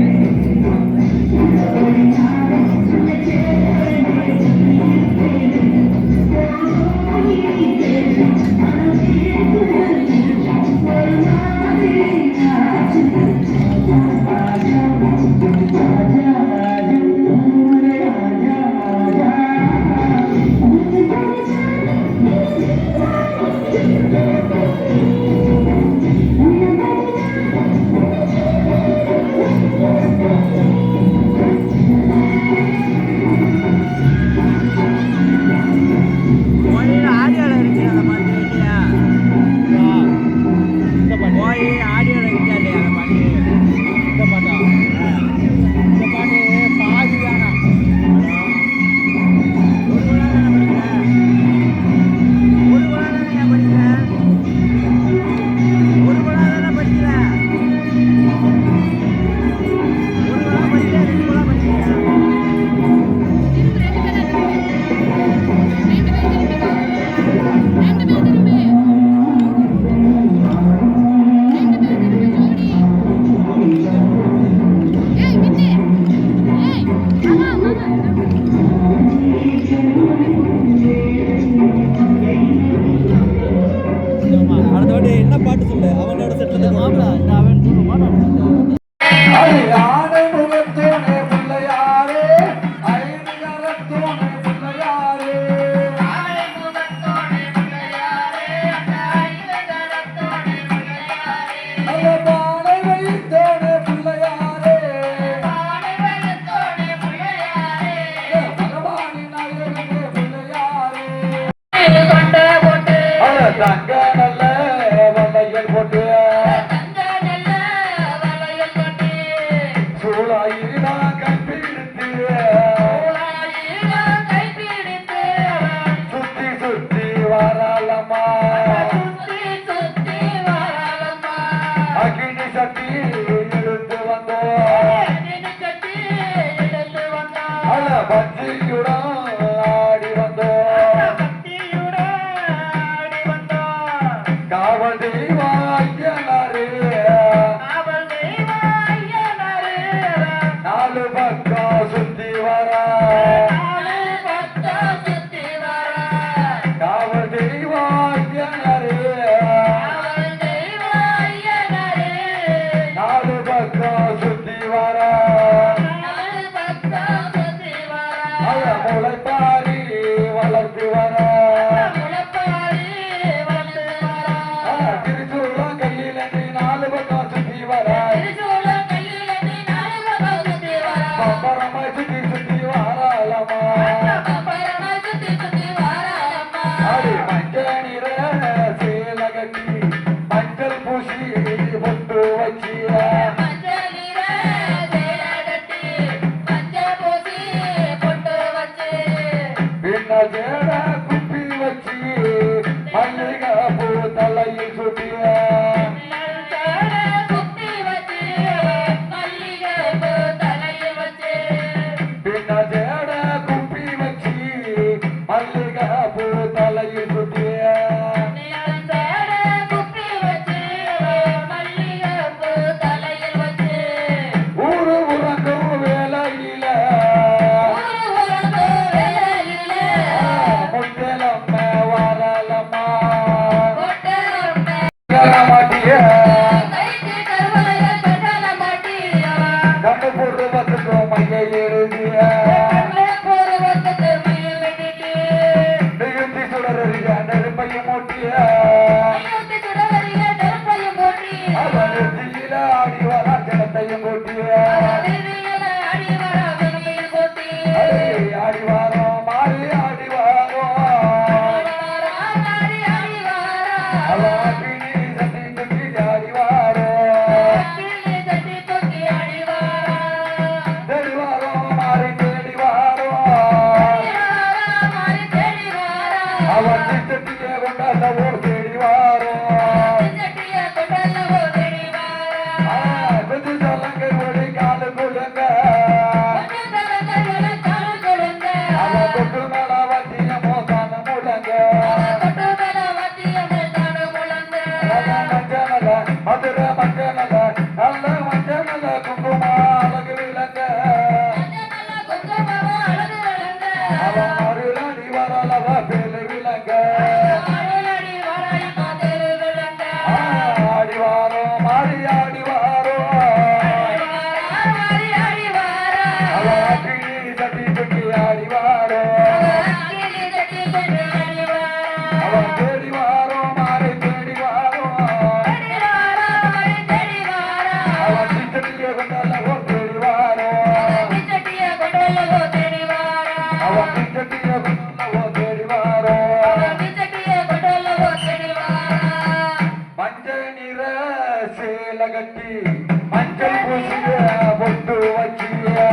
Amen. Thank you. தங்க நிற சேல கட்டி மஞ்சள் பூசி பொட்டு வச்சிய பின்ன சேல கடல் பயமூட்டிய கட்டி மஞ்சள் பூசிய பொட்டு வச்சியா?